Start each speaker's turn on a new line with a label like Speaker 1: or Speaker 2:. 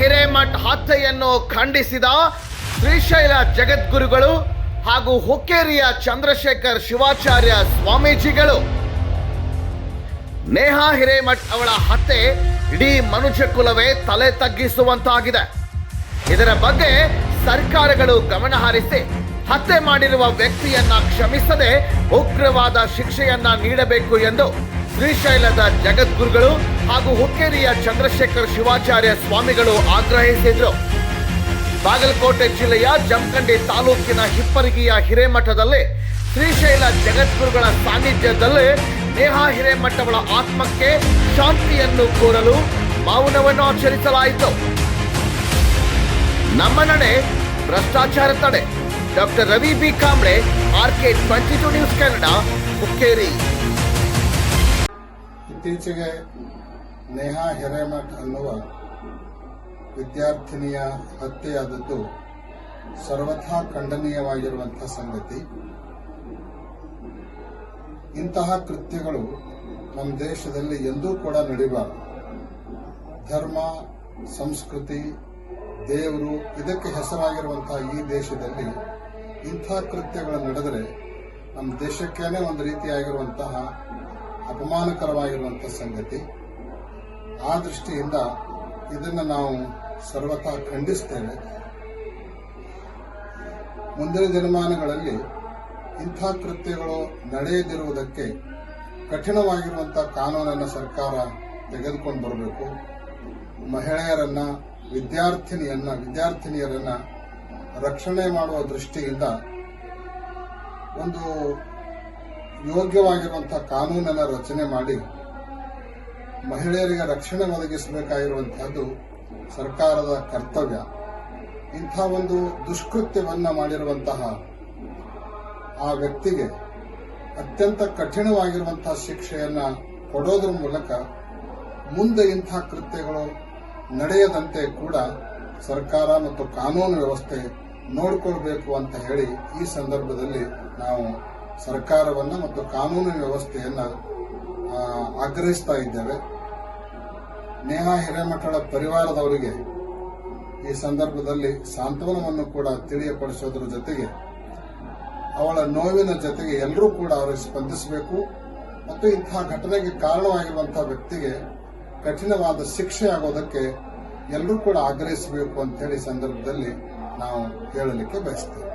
Speaker 1: ಹಿರೇಮಠ್ ಹತ್ಯೆಯನ್ನು ಖಂಡಿಸಿದ ಶ್ರೀಶೈಲ ಜಗದ್ಗುರುಗಳು ಹಾಗೂ ಹುಕ್ಕೇರಿಯ ಚಂದ್ರಶೇಖರ್ ಶಿವಾಚಾರ್ಯ ಸ್ವಾಮೀಜಿಗಳು. ನೇಹಾ ಹಿರೇಮಠ್ ಅವಳ ಹತ್ಯೆ ಇಡೀ ಮನುಷ್ಯ ಕುಲವೇ ತಲೆ ತಗ್ಗಿಸುವಂತಾಗಿದೆ. ಇದರ ಬಗ್ಗೆ ಸರ್ಕಾರಗಳು ಗಮನ ಹರಿಸಿ ಹತ್ಯೆ ಮಾಡಿರುವ ವ್ಯಕ್ತಿಯನ್ನ ಕ್ಷಮಿಸದೆ ಉಗ್ರವಾದ ಶಿಕ್ಷೆಯನ್ನ ನೀಡಬೇಕು ಎಂದು ಶ್ರೀಶೈಲದ ಜಗದ್ಗುರುಗಳು ಹಾಗೂ ಹುಕ್ಕೇರಿಯ ಚಂದ್ರಶೇಖರ್ ಶಿವಾಚಾರ್ಯ ಸ್ವಾಮಿಗಳು ಆಗ್ರಹಿಸಿದ್ರು. ಬಾಗಲಕೋಟೆ ಜಿಲ್ಲೆಯ ಜಮಖಂಡಿ ತಾಲೂಕಿನ ಹಿಪ್ಪರಗಿಯ ಹಿರೇಮಠದಲ್ಲಿ ಶ್ರೀಶೈಲ ಜಗದ್ಗುರುಗಳ ಸಾನ್ನಿಧ್ಯದಲ್ಲಿ ನೇಹಾ ಹಿರೇಮಠಗಳ ಆತ್ಮಕ್ಕೆ ಶಾಂತಿಯನ್ನು ಕೋರಲು ಮೌನವನ್ನು ಆಚರಿಸಲಾಯಿತು. ನಮ್ಮ ನಡೆ, ಭ್ರಷ್ಟಾಚಾರ ತಡೆ. Doctor Ravi B Kamble RK twenty two news Kannada, Hukkeri.
Speaker 2: ಇತ್ತೀಚೆಗೆ ನೇಹಾ ಹಿರೇಮಠ್ ಅನ್ನುವ ವಿದ್ಯಾರ್ಥಿನಿಯ ಹತ್ಯೆಯಾದದ್ದು ಸರ್ವಥಾ ಖಂಡನೀಯವಾಗಿರುವಂತಹ ಸಂಗತಿ. ಇಂತಹ ಕೃತ್ಯಗಳು ನಮ್ಮ ದೇಶದಲ್ಲಿ ಎಂದೂ ಕೂಡ ನಡೆಯಬಾರದು ಧರ್ಮ, ಸಂಸ್ಕೃತಿ, ದೇವರು ಇದಕ್ಕೆ ಹೆಸರಾಗಿರುವಂತಹ ಈ ದೇಶದಲ್ಲಿ ಇಂಥ ಕೃತ್ಯಗಳು ನಡೆದರೆ ನಮ್ಮ ದೇಶಕ್ಕೇನೆ ಒಂದು ರೀತಿಯಾಗಿರುವಂತಹ ಅಪಮಾನಕರವಾಗಿರುವಂತಹ ಸಂಗತಿ. ಆ ದೃಷ್ಟಿಯಿಂದ ಇದನ್ನು ನಾವು ಸರ್ವತಾ ಖಂಡಿಸ್ತೇವೆ. ಮುಂದಿನ ದಿನಮಾನಗಳಲ್ಲಿ ಇಂಥ ಕೃತ್ಯಗಳು ನಡೆಯದಿರುವುದಕ್ಕೆ ಕಠಿಣವಾಗಿರುವಂತಹ ಕಾನೂನನ್ನು ಸರ್ಕಾರ ತೆಗೆದುಕೊಂಡು ಬರಬೇಕು. ಮಹಿಳೆಯರನ್ನ, ವಿದ್ಯಾರ್ಥಿನಿಯನ್ನ, ವಿದ್ಯಾರ್ಥಿನಿಯರನ್ನ ರಕ್ಷಣೆ ಮಾಡುವ ದೃಷ್ಟಿಯಿಂದ ಒಂದು ಯೋಗ್ಯವಾಗಿರುವಂತಹ ಕಾನೂನನ್ನು ರಚನೆ ಮಾಡಿ ಮಹಿಳೆಯರಿಗೆ ರಕ್ಷಣೆ ಒದಗಿಸಬೇಕಾಗಿರುವಂತಹದ್ದು ಸರ್ಕಾರದ ಕರ್ತವ್ಯ. ಇಂಥ ಒಂದು ದುಷ್ಕೃತ್ಯವನ್ನ ಮಾಡಿರುವಂತಹ ಆ ವ್ಯಕ್ತಿಗೆ ಅತ್ಯಂತ ಕಠಿಣವಾಗಿರುವಂತಹ ಶಿಕ್ಷೆಯನ್ನ ಕೊಡೋದ್ರ ಮೂಲಕ ಮುಂದೆ ಇಂಥ ಕೃತ್ಯಗಳು ನಡೆಯದಂತೆ ಕೂಡ ಸರ್ಕಾರ ಮತ್ತು ಕಾನೂನು ವ್ಯವಸ್ಥೆ ನೋಡಿಕೊಳ್ಬೇಕು ಅಂತ ಹೇಳಿ ಈ ಸಂದರ್ಭದಲ್ಲಿ ನಾವು ಸರ್ಕಾರವನ್ನ ಮತ್ತು ಕಾನೂನು ವ್ಯವಸ್ಥೆಯನ್ನ ಆಗ್ರಹಿಸ್ತಾ ಇದ್ದೇವೆ. ನೇಹಾ ಹಿರೇಮಠಳ ಪರಿವಾರದವರಿಗೆ ಈ ಸಂದರ್ಭದಲ್ಲಿ ಸಾಂತ್ವನವನ್ನು ಕೂಡ ತಿಳಿಯಪಡಿಸೋದ್ರ ಜೊತೆಗೆ, ಅವಳ ನೋವಿನ ಜೊತೆಗೆ ಎಲ್ಲರೂ ಕೂಡ ಅವರಿಗೆ ಸ್ಪಂದಿಸಬೇಕು. ಮತ್ತು ಇಂತಹ ಘಟನೆಗೆ ಕಾರಣವಾಗಿರುವಂತಹ ವ್ಯಕ್ತಿಗೆ ಕಠಿಣವಾದ ಶಿಕ್ಷೆ ಆಗೋದಕ್ಕೆ ಎಲ್ಲರೂ ಕೂಡ ಆಗ್ರಹಿಸಬೇಕು ಅಂತ ಹೇಳಿ ಸಂದರ್ಭದಲ್ಲಿ ನಾವು ಹೇಳಲಿಕ್ಕೆ ಬಯಸ್ತೇವೆ.